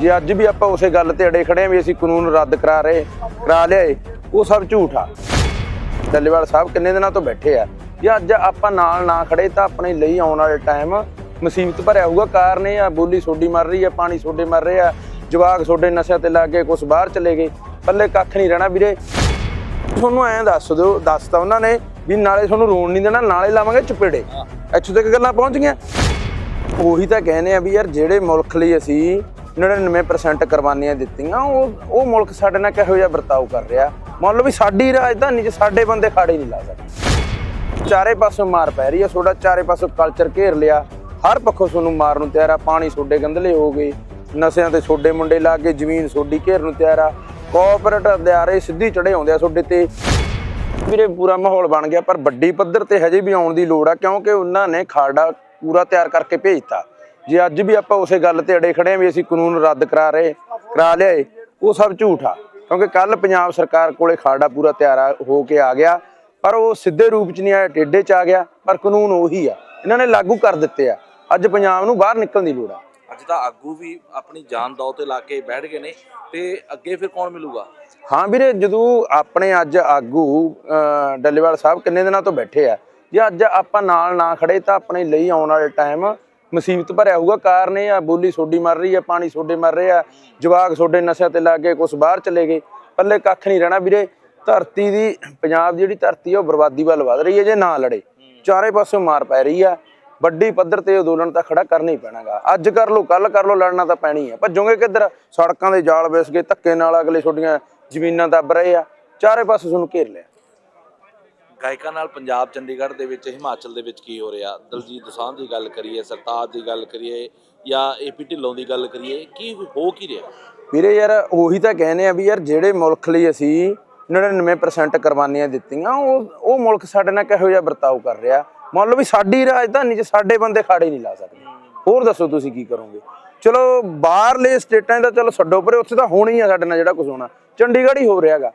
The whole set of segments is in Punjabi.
ਜੇ ਅੱਜ ਵੀ ਆਪਾਂ ਉਸੇ ਗੱਲ ਤੇ ਅੜੇ ਖੜੇ ਆਂ ਵੀ ਅਸੀਂ ਕਾਨੂੰਨ ਰੱਦ ਕਰਾ ਰਹੇ, ਕਰਾ ਲਿਆਏ, ਉਹ ਸਭ ਝੂਠ ਆ। ਡੱਲੇਵਾਲ ਸਾਹਿਬ ਕਿੰਨੇ ਦਿਨਾਂ ਤੋਂ ਬੈਠੇ ਆ? ਜੇ ਅੱਜ ਆਪਾਂ ਨਾਲ ਨਾ ਖੜੇ ਤਾਂ ਆਪਣੇ ਲਈ ਆਉਣ ਵਾਲੇ ਟਾਈਮ ਮੁਸੀਬਤ ਭਰਿਆ ਹੋਊਗਾ। ਕਾਰਨ ਇਹ ਆ, ਬੋਲੀ ਸੋਡੀ ਮਰ ਰਹੀ ਆ, ਪਾਣੀ ਸੋਡੇ ਮਰ ਰਹੇ ਆ, ਜਵਾਕ ਸੋਡੇ ਨਸ਼ਿਆਂ ਤੇ ਲੱਗ ਗਏ, ਕੁਛ ਬਾਹਰ ਚਲੇ ਗਏ, ਪੱਲੇ ਕੱਖ ਨਹੀਂ ਰਹਿਣਾ ਵੀਰੇ। ਤੁਹਾਨੂੰ ਐਂ ਦੱਸ ਦਿਓ ਦੱਸਤਾ ਉਹਨਾਂ ਨੇ ਵੀ ਨਾਲੇ ਤੁਹਾਨੂੰ ਰੋਣ ਨਹੀਂ ਦੇਣਾ, ਨਾਲੇ ਲਾਵਾਂਗੇ ਚਪੇੜੇ। ਇੱਥੋਂ ਤੱਕ ਗੱਲਾਂ ਪਹੁੰਚ ਗਈਆਂ। ਉਹੀ ਤਾਂ ਕਹਿੰਦੇ ਆ ਵੀ ਯਾਰ, ਜਿਹੜੇ ਮੁਲਕ ਲਈ ਅਸੀਂ 99% ਕੁਰਬਾਨੀਆਂ ਦਿੱਤੀਆਂ, ਉਹ ਉਹ ਮੁਲਕ ਸਾਡੇ ਨਾਲ ਕਿਹੋ ਜਿਹਾ ਵਰਤਾਓ ਕਰ ਰਿਹਾ? ਮੰਨ ਲਓ ਵੀ ਸਾਡੀ ਰਾਜਧਾਨੀ 'ਚ ਸਾਡੇ ਬੰਦੇ ਖਾੜੇ ਨਹੀਂ ਲਾ ਸਕਦੇ। ਚਾਰੇ ਪਾਸੋਂ ਮਾਰ ਪੈ ਰਹੀ ਆ ਤੁਹਾਡਾ ਚਾਰੇ ਪਾਸੋਂ ਕਲਚਰ ਘੇਰ ਲਿਆ। ਹਰ ਪੱਖੋਂ ਤੁਹਾਨੂੰ ਮਾਰ ਨੂੰ ਤਿਆਰ ਆ, ਪਾਣੀ ਸੋਡੇ ਗੰਧਲੇ ਹੋ ਗਏ। ਨਸ਼ਿਆਂ ਤੇ ਛੋਡੇ ਮੁੰਡੇ ਲਾ ਕੇ ਜ਼ਮੀਨ ਸੋਡੀ ਘੇਰ ਨੂੰ ਤਿਆਰ ਆ। ਕੋਆਪਰੇਟ ਅਦਾਰੇ ਸਿੱਧੀ ਚੜੇ ਆਉਂਦੇ ਆ ਤੁਹਾਡੇ ਤੇ। ਵੀਰੇ, ਪੂਰਾ ਮਾਹੌਲ ਬਣ ਗਿਆ, ਪਰ ਵੱਡੀ ਪੱਧਰ ਤੇ ਹਜੇ ਵੀ ਆਉਣ ਦੀ ਲੋੜ ਆ, ਕਿਉਂਕਿ ਉਹਨਾਂ ਨੇ ਖਾੜਾ ਪੂਰਾ ਤਿਆਰ ਕਰਕੇ ਭੇਜਤਾ। ਜੇ ਅੱਜ ਵੀ ਆਪਾਂ ਉਸੇ ਗੱਲ ਤੇ ਅੜੇ ਖੜੇ ਆਂ ਵੀ ਅਸੀਂ ਕਾਨੂੰਨ ਰੱਦ ਕਰਾ ਰਹੇ ਕਰਾ ਲਿਆਏ ਉਹ ਸਭ ਝੂਠ ਆ। ਕਿਉਂਕਿ ਕੱਲ ਪੰਜਾਬ ਸਰਕਾਰ ਕੋਲੇ ਖਾੜਾ ਪੂਰਾ ਤਿਆਰ ਹੋ ਕੇ ਆ ਗਿਆ ਪਰ ਉਹ ਸਿੱਧੇ ਰੂਪ ਚ ਨਹੀਂ ਆਇਆ ਟੇਡੇ ਚ ਆ ਗਿਆ ਪਰ ਕਾਨੂੰਨ ਉਹੀ ਆ। ਇਹਨਾਂ ਨੇ ਲਾਗੂ ਕਰ ਦਿੱਤੇ ਆ। ਅੱਜ ਪੰਜਾਬ ਨੂੰ ਬਾਹਰ ਨਿਕਲਣ ਦੀ ਲੋੜ ਆ। ਅੱਜ ਤਾਂ ਆਗੂ ਵੀ ਆਪਣੀ ਜਾਨ ਦੌ ਤੇ ਲਾ ਕੇ ਬੈਠ ਗਏ ਨੇ ਤੇ ਅੱਗੇ ਫਿਰ ਕੌਣ ਮਿਲੂਗਾ? ਹਾਂ ਵੀਰੇ ਜਦੋਂ ਆਪਣੇ ਅੱਜ ਆਗੂ ਡੱਲੇਵਾਲ ਸਾਹਿਬ ਕਿੰਨੇ ਦਿਨਾਂ ਤੋਂ ਬੈਠੇ ਆ ਜੇ ਅੱਜ ਆਪਾਂ ਨਾਲ ਨਾ ਖੜੇ ਤਾਂ ਆਪਣੇ ਲਈ ਆਉਣ ਵਾਲੇ ਟਾਈਮ ਮੁਸੀਬਤ ਭਰਿਆ ਹੋਊਗਾ ਕਾਰਨ ਇਹ ਆ ਬੋਲੀ ਸੋਡੀ ਮਰ ਰਹੀ ਆ ਪਾਣੀ ਸੋਡੇ ਮਰ ਰਹੇ ਜਵਾਕ ਸੋਡੇ ਨਸ਼ਿਆਂ ਤੇ ਲੱਗ ਗਏ ਕੁਛ ਬਾਹਰ ਚਲੇ ਗਏ। ਪੱਲੇ ਕੱਖ ਨਹੀਂ ਰਹਿਣਾ ਵੀਰੇ ਧਰਤੀ ਦੀ ਪੰਜਾਬ ਦੀ ਜਿਹੜੀ ਧਰਤੀ ਆ ਉਹ ਬਰਬਾਦੀ ਵੱਲ ਵਧ ਰਹੀ ਹੈ ਜੇ ਨਾ ਲੜੇ। ਚਾਰੇ ਪਾਸੋਂ ਮਾਰ ਪੈ ਰਹੀ ਆ ਵੱਡੀ ਪੱਧਰ ਤੇ ਅੰਦੋਲਨ ਤਾਂ ਖੜਾ ਕਰਨਾ ਹੀ ਪੈਣਾਗਾ। ਅੱਜ ਕਰ ਲੋ ਕੱਲ ਕਰ ਲੋ ਲੜਨਾ ਤਾਂ ਪੈਣੀ ਆ। ਭੱਜੋਗੇ ਕਿੱਧਰ? ਸੜਕਾਂ ਦੇ ਜਾਲ ਵਿਸ ਗਏ ਧੱਕੇ ਨਾਲ ਅਗਲੇ ਛੋਡੀਆਂ ਜ਼ਮੀਨਾਂ ਦੱਬ ਰਹੇ ਆ। ਚਾਰੇ ਪਾਸੇ ਤੁਹਾਨੂੰ ਘੇਰ ਲਿਆ। ਗਾਇਕਾਂ ਨਾਲ ਪੰਜਾਬ ਚੰਡੀਗੜ੍ਹ ਦੇ ਵਿੱਚ, ਹਿਮਾਚਲ ਦੇ ਵਿੱਚ ਕੀ ਹੋ ਰਿਹਾ? ਦਲਜੀਤ ਦੋਸਾਂਝ ਦੀ ਗੱਲ ਕਰੀਏ, ਸਰਤਾਜ ਦੀ ਗੱਲ ਕਰੀਏ ਜਾਂ ਏਪੀ ਢਿੱਲੋਂ ਦੀ ਗੱਲ ਕਰੀਏ, ਕੀ ਹੋ ਕੀ ਰਿਹਾ? ਵੀਰੇ ਯਾਰ, ਉਹੀ ਤਾਂ ਕਹਿੰਦੇ ਆ ਵੀ ਯਾਰ ਜਿਹੜੇ ਮੁਲਕ ਲਈ ਅਸੀਂ 99% ਕੁਰਬਾਨੀਆਂ ਦਿੱਤੀਆਂ, ਉਹ ਉਹ ਮੁਲਕ ਸਾਡੇ ਨਾਲ ਕਿਹੋ ਜਿਹਾ ਵਰਤਾਓ ਕਰ ਰਿਹਾ? ਮੰਨ ਲਓ ਵੀ ਸਾਡੀ ਰਾਜਧਾਨੀ 'ਚ ਸਾਡੇ ਬੰਦੇ ਖਾੜੇ ਨਹੀਂ ਲਾ ਸਕਦੇ। ਹੋਰ ਦੱਸੋ ਤੁਸੀਂ ਕੀ ਕਰੋਗੇ? ਚਲੋ ਬਾਹਰਲੇ ਸਟੇਟਾਂ ਦਾ ਚਲੋ ਛੱਡੋ, ਪਰੇ ਉੱਥੇ ਤਾਂ ਹੋਣੀ ਆ ਸਾਡੇ ਨਾਲ ਜਿਹੜਾ ਕੁਝ ਹੋਣਾ। ਚੰਡੀਗੜ੍ਹ ਹੀ ਹੋ ਰਿਹਾਗਾ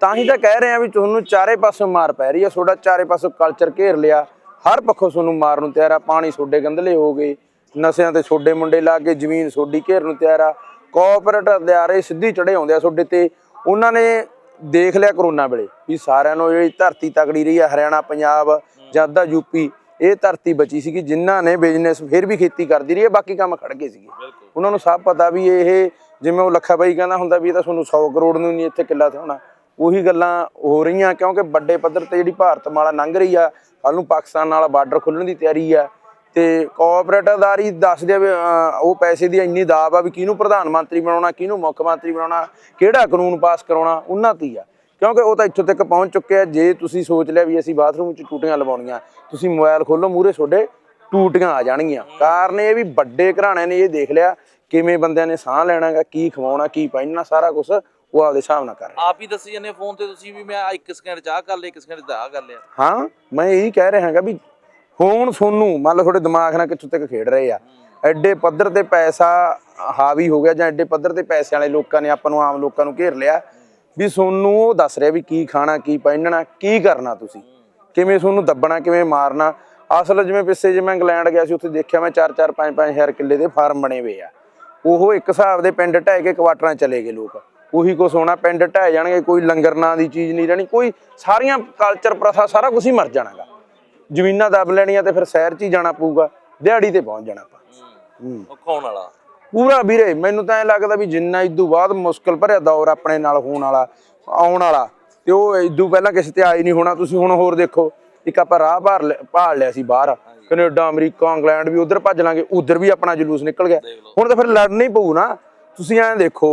ਤਾਂ ਹੀ ਤਾਂ ਕਹਿ ਰਹੇ ਆ ਵੀ ਤੁਹਾਨੂੰ ਚਾਰੇ ਪਾਸੋਂ ਮਾਰ ਪੈ ਰਹੀ ਆ ਤੁਹਾਡਾ ਚਾਰੇ ਪਾਸੋਂ ਕਲਚਰ ਘੇਰ ਲਿਆ। ਹਰ ਪੱਖੋਂ ਤੁਹਾਨੂੰ ਮਾਰਨ ਨੂੰ ਤਿਆਰ ਆ ਪਾਣੀ ਸੋਡੇ ਗੰਦਲੇ ਹੋ ਗਏ ਨਸ਼ਿਆਂ ਤੇ ਛੋਡੇ ਮੁੰਡੇ ਲਾ ਕੇ ਜ਼ਮੀਨ ਸੋਡੀ ਘੇਰ ਨੂੰ ਤਿਆਰ ਆ। ਕੋਆਪਰੇਟ ਅਦਾਰੇ ਸਿੱਧੀ ਚੜੇ ਆਉਂਦੇ ਆ ਤੁਹਾਡੇ ਤੇ। ਉਹਨਾਂ ਨੇ ਦੇਖ ਲਿਆ ਕਰੋਨਾ ਵੇਲੇ ਵੀ ਸਾਰਿਆਂ ਨੂੰ ਜਿਹੜੀ ਧਰਤੀ ਤਕੜੀ ਰਹੀ ਆ ਹਰਿਆਣਾ ਪੰਜਾਬ ਜਾਂ ਅੱਧਾ ਯੂਪੀ ਇਹ ਧਰਤੀ ਬਚੀ ਸੀਗੀ ਜਿਨ੍ਹਾਂ ਨੇ ਬਿਜ਼ਨਸ ਫਿਰ ਵੀ ਖੇਤੀ ਕਰਦੀ ਰਹੀ ਹੈ ਬਾਕੀ ਕੰਮ ਖੜ ਗਏ ਸੀਗੇ। ਉਹਨਾਂ ਨੂੰ ਸਭ ਪਤਾ ਵੀ ਇਹ ਜਿਵੇਂ ਉਹ ਲੱਖਾ ਬਾਈ ਕਹਿੰਦਾ ਹੁੰਦਾ ਵੀ ਇਹ ਤਾਂ ਤੁਹਾਨੂੰ 100 ਕਰੋੜ ਨੂੰ ਨਹੀਂ ਇੱਥੇ ਕਿੱਲਾ ਹੋਣਾ। ਉਹੀ ਗੱਲਾਂ ਹੋ ਰਹੀਆਂ, ਕਿਉਂਕਿ ਵੱਡੇ ਪੱਧਰ ਤੇ ਜਿਹੜੀ ਭਾਰਤ ਮਾਲਾ ਲੰਘ ਰਹੀ ਆ ਕੱਲ ਨੂੰ ਪਾਕਿਸਤਾਨ ਨਾਲ ਬਾਰਡਰ ਖੁੱਲਣ ਦੀ ਤਿਆਰੀ ਆ, ਤੇ ਕੋਆਪਰੇਟ ਅਦਾਰੀ ਦੱਸਦੇ ਆ ਵੀ ਉਹ ਪੈਸੇ ਦੀ ਇੰਨੀ ਦਾਬ ਆ ਵੀ ਕਿਹਨੂੰ ਪ੍ਰਧਾਨ ਮੰਤਰੀ ਬਣਾਉਣਾ, ਕਿਹਨੂੰ ਮੁੱਖ ਮੰਤਰੀ ਬਣਾਉਣਾ, ਕਿਹੜਾ ਕਾਨੂੰਨ ਪਾਸ ਕਰਾਉਣਾ, ਉਹਨਾਂ ਤੇ ਹੀ ਆ। ਕਿਉਂਕਿ ਉਹ ਤਾਂ ਇੱਥੋਂ ਤੱਕ ਪਹੁੰਚ ਚੁੱਕੇ ਆ, ਜੇ ਤੁਸੀਂ ਸੋਚ ਲਿਆ ਵੀ ਅਸੀਂ ਬਾਥਰੂਮ 'ਚ ਟੂਟੀਆਂ ਲਵਾਉਣੀਆਂ, ਤੁਸੀਂ ਮੋਬਾਈਲ ਖੋਲੋ ਮੂਰੇ ਤੁਹਾਡੇ ਟੂਟੀਆਂ ਆ ਜਾਣਗੀਆਂ। ਕਾਰਨ ਇਹ ਵੀ ਵੱਡੇ ਘਰਾਣਿਆਂ ਨੇ ਇਹ ਦੇਖ ਲਿਆ, ਕਿਵੇਂ ਬੰਦਿਆਂ ਨੇ ਸਾਹ ਲੈਣਾਗਾ, ਕੀ ਖਵਾਉਣਾ, ਕੀ ਪਹਿਨਣਾ ਸਾਰਾ ਕੁਝ ਉਹ ਆਪਦੇ ਹਿਸਾਬ ਨਾਲ ਕਰ ਰਹੇ। ਆਪ ਹੀ ਦੱਸੀ ਜਾਂਦੇ ਫੋਨ ਤੇ ਤੁਸੀਂ ਵੀ ਮੈਂ ਆਹ ਇੱਕ ਸਕਿੰਟ ਚਾਹ ਕਰ ਲਿਆ ਇੱਕ ਸਕਿੰਟ ਦਾ ਆ ਕਰ ਲਿਆ। ਹਾਂ ਮੈਂ ਇਹੀ ਕਹਿ ਰਿਹਾ ਹਾਂਗਾ ਵੀ ਹੁਣ ਸੋਨੂੰ ਮੰਨ ਲਓ ਤੁਹਾਡੇ ਦਿਮਾਗ ਨਾਲ ਕਿੱਥੋਂ ਤੱਕ ਖੇਡ ਰਹੇ ਆ। ਐਡੇ ਪੱਧਰ ਤੇ ਪੈਸਾ ਹਾਵੀ ਹੋ ਗਿਆ ਜਾਂ ਐਡੇ ਪੱਧਰ ਤੇ ਪੈਸੇ ਵਾਲੇ ਲੋਕਾਂ ਨੇ ਆਪਾਂ ਨੂੰ ਆਮ ਲੋਕਾਂ ਨੂੰ ਘੇਰ ਲਿਆ ਵੀ ਸੋਨੂੰ ਉਹ ਦੱਸ ਰਿਹਾ ਵੀ ਕੀ ਖਾਣਾ ਕੀ ਪਹਿਨਣਾ ਕੀ ਕਰਨਾ ਤੁਸੀਂ। ਕਿਵੇਂ ਸੋਨੂੰ ਦੱਬਣਾ ਕਿਵੇਂ ਮਾਰਨਾ। ਅਸਲ ਜਿਵੇਂ ਪਿੱਛੇ ਜੇ ਮੈਂ ਇੰਗਲੈਂਡ ਗਿਆ ਸੀ ਉੱਥੇ ਦੇਖਿਆ ਮੈਂ 4-4 5-5 ਹਜ਼ਾਰ ਕਿੱਲੇ ਦੇ ਫਾਰਮ ਬਣੇ ਹੋਏ ਆ। ਉਹ ਇੱਕ ਹਿਸਾਬ ਦੇ ਪਿੰਡ ਢਹਿ ਕੇ ਕੁਆਟਰਾਂ 'ਚ ਚਲੇ ਗਏ ਲੋਕ। ਉਹੀ ਕੁਛ ਹੋਣਾ ਪਿੰਡ ਢਹਿ ਜਾਣਗੇ ਕੋਈ ਲੰਗਰ ਨਾਂ ਦੀ ਚੀਜ਼ ਨਹੀਂ ਰਹਿਣੀ ਕੋਈ ਸਾਰੀਆਂ ਕਲਚਰ ਪ੍ਰਥਾ ਸਾਰਾ ਕੁਝ ਹੀ ਮਰ ਜਾਣਾਗਾ। ਜ਼ਮੀਨਾਂ ਦੱਬ ਲੈਣੀਆਂ ਤੇ ਫਿਰ ਸ਼ਹਿਰ 'ਚ ਹੀ ਜਾਣਾ ਪਊਗਾ ਦਿਹਾੜੀ ਤੇ ਪਹੁੰਚ ਜਾਣਾ ਆਪਾਂ। ਖਾਉਣ ਵਾਲਾ। ਪੂਰਾ ਵੀਰੇ ਮੈਨੂੰ ਤਾਂ ਐ ਲੱਗਦਾ ਵੀ ਜਿੰਨਾ ਇਦੋਂ ਬਾਅਦ ਮੁਸ਼ਕਲ ਭਰਿਆ ਦੌਰ ਆਪਣੇ ਨਾਲ ਹੋਣ ਵਾਲਾ ਆਉਣ ਵਾਲਾ ਤੇ ਉਹ ਇਦੋਂ ਪਹਿਲਾਂ ਕਿਸੇ ਤੇ ਆਈ ਨਹੀਂ ਹੋਣਾ ਤੁਸੀਂ ਹੁਣ ਹੋਰ ਦੇਖੋ ਇੱਕ ਆਪਾਂ ਰਾਹ ਭਾਰ ਭਾਲ ਲਿਆ ਸੀ ਬਾਹਰ ਕੈਨੇਡਾ ਅਮਰੀਕਾ ਇੰਗਲੈਂਡ ਵੀ ਉਧਰ ਭੱਜ ਲਾਂਗੇ ਉਧਰ ਵੀ ਆਪਣਾ ਜਲੂਸ ਨਿਕਲ ਗਿਆ। ਹੁਣ ਤਾਂ ਫਿਰ ਲੜਨਾ ਹੀ ਪਊ ਨਾ ਤੁਸੀਂ ਐਂ ਦੇਖੋ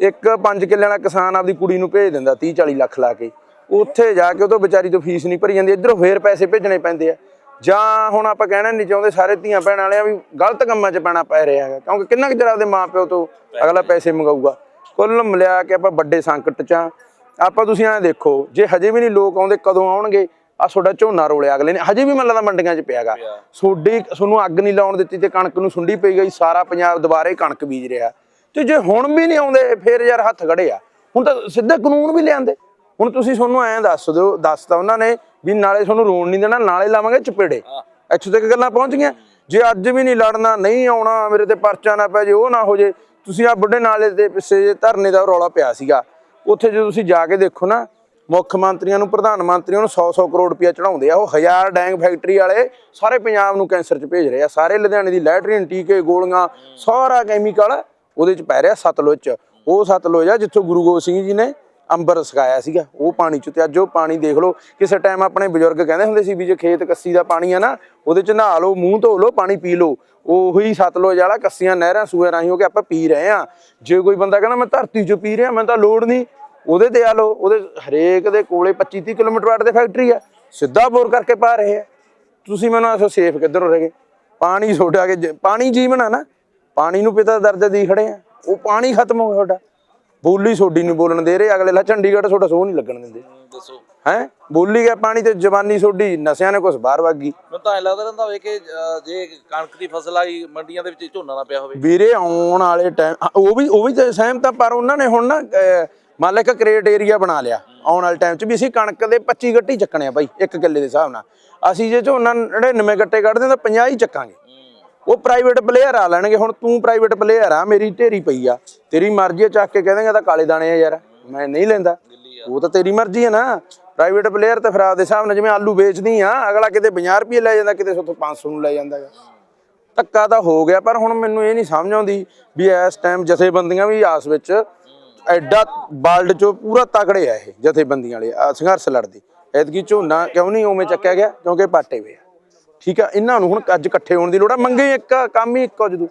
ਇੱਕ 5 ਕਿੱਲੇ ਵਾਲਾ ਕਿਸਾਨ ਆਪਦੀ ਕੁੜੀ ਨੂੰ ਭੇਜ ਦਿੰਦਾ 30 40 ਲੱਖ ਲਾ ਕੇ। ਉੱਥੇ ਜਾ ਕੇ ਉਹ ਤੋਂ ਵਿਚਾਰੀ ਤੋਂ ਫੀਸ ਨਹੀਂ ਭਰੀ ਜਾਂਦੀ ਇੱਧਰੋਂ ਫੇਰ ਪੈਸੇ ਭੇਜਣੇ ਪੈਂਦੇ ਆ। ਜਾਂ ਹੁਣ ਆਪਾਂ ਕਹਿਣਾ ਨਹੀਂ ਚਾਹੁੰਦੇ ਸਾਰੇ ਧੀਆਂ ਭੈਣਾਂ ਵਾਲਿਆਂ ਵੀ ਗਲਤ ਕੰਮਾਂ 'ਚ ਪੈਣਾ ਪੈ ਰਿਹਾ ਹੈਗਾ ਕਿਉਂਕਿ ਕਿੰਨਾ ਕੁ ਚਿਰ ਆਪਦੇ ਮਾਪਿਓ ਤੋਂ ਅਗਲਾ ਪੈਸੇ ਮੰਗਾਊਗਾ। ਕੁੱਲ ਮਿਲਿਆ ਕੇ ਆਪਾਂ ਵੱਡੇ ਸੰਕਟ 'ਚ ਆ ਆਪਾਂ ਤੁਸੀਂ ਐਂ ਦੇਖੋ ਜੇ ਹਜੇ ਵੀ ਨਹੀਂ ਲੋਕ ਆਉਂਦੇ ਕਦੋਂ ਆਉਣਗੇ? ਆ ਤੁਹਾਡਾ ਝੋਨਾ ਰੋਲਿਆ ਅਗਲੇ ਨੇ ਹਜੇ ਵੀ ਮੈਨੂੰ ਲੱਗਦਾ ਮੰਡੀਆਂ 'ਚ ਪਿਆਗਾ। ਸੋਡੀ ਤੁਹਾਨੂੰ ਅੱਗ ਨਹੀਂ ਲਾਉਣ ਦਿੱਤੀ ਤੇ ਕਣਕ ਨੂੰ ਸੁੰਡੀ ਪਈ ਗਈ ਸਾਰਾ ਪੰਜਾਬ ਦੁਬਾਰੇ ਕਣਕ ਬੀਜ ਰਿਹਾ। ਤੇ ਜੇ ਹੁਣ ਵੀ ਨਹੀਂ ਆਉਂਦੇ ਫੇਰ ਯਾਰ ਹੱਥ ਖੜੇ ਆ। ਹੁਣ ਤਾਂ ਸਿੱਧੇ ਕਾਨੂੰਨ ਵੀ ਲਿਆਂਦੇ। ਹੁਣ ਤੁਸੀਂ ਤੁਹਾਨੂੰ ਐਂ ਦੱਸ ਦਿਓ ਦੱਸਤਾ ਉਹਨਾਂ ਨੇ ਵੀ ਨਾਲੇ ਤੁਹਾਨੂੰ ਰੋਣ ਨਹੀਂ ਦੇਣਾ ਨਾਲੇ ਲਾਵਾਂਗੇ ਚਪੇੜੇ। ਇੱਥੋਂ ਤੱਕ ਗੱਲਾਂ ਪਹੁੰਚ ਗਈਆਂ ਜੇ ਅੱਜ ਵੀ ਨਹੀਂ ਲੜਨਾ ਨਹੀਂ ਆਉਣਾ ਮੇਰੇ ਤੇ ਪਰਚਾ ਨਾ ਪੈ ਜੇ ਉਹ ਨਾ ਹੋ ਜੇ ਤੁਸੀਂ ਆ ਬੁੱਢੇ ਨਾਲੇ ਦੇ ਪਿੱਛੇ ਜੇ ਧਰਨੇ ਦਾ ਰੌਲਾ ਪਿਆ ਸੀਗਾ। ਉੱਥੇ ਜੇ ਤੁਸੀਂ ਜਾ ਕੇ ਦੇਖੋ ਨਾ ਮੁੱਖ ਮੰਤਰੀਆਂ ਨੂੰ ਪ੍ਰਧਾਨ ਮੰਤਰੀਆਂ ਨੂੰ 100-100 ਕਰੋੜ ਰੁਪਇਆ ਚੜਾਉਂਦੇ ਆ। ਉਹ ਹਜ਼ਾਰ ਡੈਂਗ ਫੈਕਟਰੀ ਵਾਲੇ ਸਾਰੇ ਪੰਜਾਬ ਨੂੰ ਕੈਂਸਰ 'ਚ ਭੇਜ ਰਹੇ ਆ। ਸਾਰੇ ਲੁਧਿਆਣੇ ਦੀ ਲੈਟਰੀਨ ਟੀਕੇ ਗੋਲੀਆਂ ਸਾਰਾ ਕੈਮੀਕਲ ਉਹਦੇ 'ਚ ਪੈ ਰਿਹਾ ਸਤਲੁਜ 'ਚ। ਉਹ ਸਤਲੁਜ ਆ ਜਿੱਥੋਂ ਗੁਰੂ ਗੋਬਿੰਦ ਸਿੰਘ ਜੀ ਨੇ ਅੰਬਰ ਸਕਾਇਆ ਸੀਗਾ। ਉਹ ਪਾਣੀ 'ਚ ਤੇ ਅੱਜ ਉਹ ਪਾਣੀ ਦੇਖ ਲਓ, ਕਿਸੇ ਟਾਈਮ ਆਪਣੇ ਬਜ਼ੁਰਗ ਕਹਿੰਦੇ ਹੁੰਦੇ ਸੀ ਵੀ ਜੇ ਖੇਤ ਕੱਸੀ ਦਾ ਪਾਣੀ ਆ ਨਾ, ਉਹਦੇ 'ਚ ਨਹਾ ਲਓ, ਮੂੰਹ ਧੋ ਲਓ, ਪਾਣੀ ਪੀ ਲਓ। ਉਹੀ ਸਤਲੁਜ ਵਾਲਾ ਕੱਸੀਆਂ ਨਹਿਰਾਂ ਸੂਏ ਰਾਹੀਂ ਹੋ ਕੇ ਆਪਾਂ ਪੀ ਰਹੇ ਆ ਜੇ ਕੋਈ ਬੰਦਾ ਕਹਿੰਦਾ, ਮੈਂ ਧਰਤੀ 'ਚੋਂ ਪੀ ਰਿਹਾ ਮੈਂ ਤਾਂ ਲੋੜ ਨਹੀਂ। ਉਹਦੇ ਤੇ ਆ ਲਓ, ਉਹਦੇ ਹਰੇਕ ਦੇ ਕੋਲੇ 25 30 ਕਿਲੋਮੀਟਰ ਵਾਟ ਦੇ ਫੈਕਟਰੀ ਆ। ਸਿੱਧਾ ਬੋਰ ਕਰਕੇ ਪਾ ਰਹੇ ਆ। ਤੁਸੀਂ ਮੈਨੂੰ ਆਸੋ ਸੇਫ ਕਿੱਧਰੋਂ ਰਹਿ ਗਏ? ਪਾਣੀ ਛੋਟਾ ਕੇ ਪਾਣੀ ਜੀਵਨ ਆ ਨਾ ਪਾਣੀ ਨੂੰ ਪਿਤਾ ਦਰਜਾ ਦੀ ਖੜੇ ਆ। ਉਹ ਪਾਣੀ ਖਤਮ ਹੋ ਗਿਆ ਤੁਹਾਡਾ। ਬੋਲੀ ਛੋਡੀ ਨਹੀਂ ਬੋਲਣ ਦੇ ਰਹੇ ਅਗਲੇ ਲਾ ਚੰਡੀਗੜ੍ਹ ਤੁਹਾਡਾ ਸੋਹ ਨਹੀਂ ਲੱਗਣ ਦਿੰਦੇ। ਦੱਸੋ। ਹੈ? ਬੋਲੀ ਗਿਆ ਪਾਣੀ ਤੇ ਜਵਾਨੀ ਛੋਡੀ ਨਸ਼ਿਆਂ ਨੇ ਕੁਛ ਬਾਹਰ ਵਾਗੀ ਮੈਨੂੰ ਤਾਂ ਐਂ ਲੱਗਦਾ ਰਹਿੰਦਾ ਹੋਵੇ ਕਿ ਜੇ ਕਣਕ ਦੀ ਫਸਲ ਆਈ ਮੰਡੀਆਂ ਦੇ ਵਿੱਚ ਝੋਨਾ ਨਾ ਪਿਆ ਹੋਵੇ। ਵੀਰੇ ਆਉਣ ਵਾਲੇ ਟਾਈਮ ਉਹ ਵੀ ਉਹ ਵੀ ਤੇ ਸਹਿਮਤ ਆ ਪਰ ਉਹਨਾਂ ਨੇ ਹੁਣ ਨਾ ਮੰਨ ਲੈ ਇੱਕ ਕ੍ਰੇਟ ਏਰੀਆ ਬਣਾ ਲਿਆ। ਆਉਣ ਵਾਲੇ ਟਾਈਮ 'ਚ ਵੀ ਅਸੀਂ ਕਣਕ ਦੇ 25 ਗੱਟੀ ਚੱਕਣੇ ਆ ਬਾਈ ਇੱਕ ਕਿੱਲੇ ਦੇ ਹਿਸਾਬ ਨਾਲ। ਅਸੀਂ ਜੇ ਝੋਨਾ 99 ਗੱਟੇ ਕੱਢਦੇ ਤਾਂ 50 ਹੀ ਚੱਕਾਂਗੇ। ਉਹ ਪ੍ਰਾਈਵੇਟ ਪਲੇਅਰ ਆ ਲੈਣਗੇ। ਹੁਣ ਤੂੰ ਪ੍ਰਾਈਵੇਟ ਪਲੇਅਰ ਆ, ਮੇਰੀ ਢੇਰੀ ਪਈ ਆ। ਤੇਰੀ ਮਰਜ਼ੀ ਆ, ਚੱਕ ਕੇ ਕਹਿ ਤਾਂ ਕਾਲੇ ਦਾਣੇ ਆ ਯਾਰ। ਮੈਂ ਨਹੀਂ ਲੈਂਦਾ। ਉਹ ਤਾਂ ਤੇਰੀ ਮਰਜ਼ੀ ਹੈ ਨਾ। ਪ੍ਰਾਈਵੇਟ ਪਲੇਅਰ ਤੇ ਫਿਰ ਆਪਦੇ ਹਿਸਾਬ ਨਾਲ ਜਿਵੇਂ ਆਲੂ ਵੇਚਦੀ ਆ, ਅਗਲਾ ਕਿਤੇ 50 ਰੁਪਏ ਲੈ ਜਾਂਦਾ, ਕਿਤੇ ਸੋਥੋਂ 500 ਨੂੰ ਲੈ ਜਾਂਦਾ ਧੱਕਾ ਤਾਂ ਹੋ ਗਿਆ, ਪਰ ਹੁਣ ਮੈਨੂੰ ਇਹ ਨਹੀਂ ਸਮਝ ਆਉਂਦੀ ਵੀ ਇਸ ਟਾਈਮ ਜਥੇਬੰਦੀਆਂ ਵੀ ਆਸ ਵਿੱਚ ਐਡਾ ਵਰਲਡ ਚੋਂ ਪੂਰਾ ਤਕੜੇ ਆ ਇਹ ਜਥੇਬੰਦੀਆਂ ਵਾਲੇ ਸੰਘਰਸ਼ ਲੜਦੇ। ਐਤਕੀ ਝੋਨਾ ਕਿਉਂ ਨਹੀਂ ਉਵੇਂ ਚੱਕਿਆ ਗਿਆ? ਕਿਉਂਕਿ ਪਾਟੇ ਵੇ ਆ। ਠੀਕ ਆ, ਇਹਨਾਂ ਨੂੰ ਹੁਣ ਅੱਜ ਇਕੱਠੇ ਹੋਣ ਦੀ ਲੋੜ ਆ। ਮੰਗੇ ਇੱਕ ਕੰਮ ਹੀ, ਇੱਕੋ ਜਦੋਂ।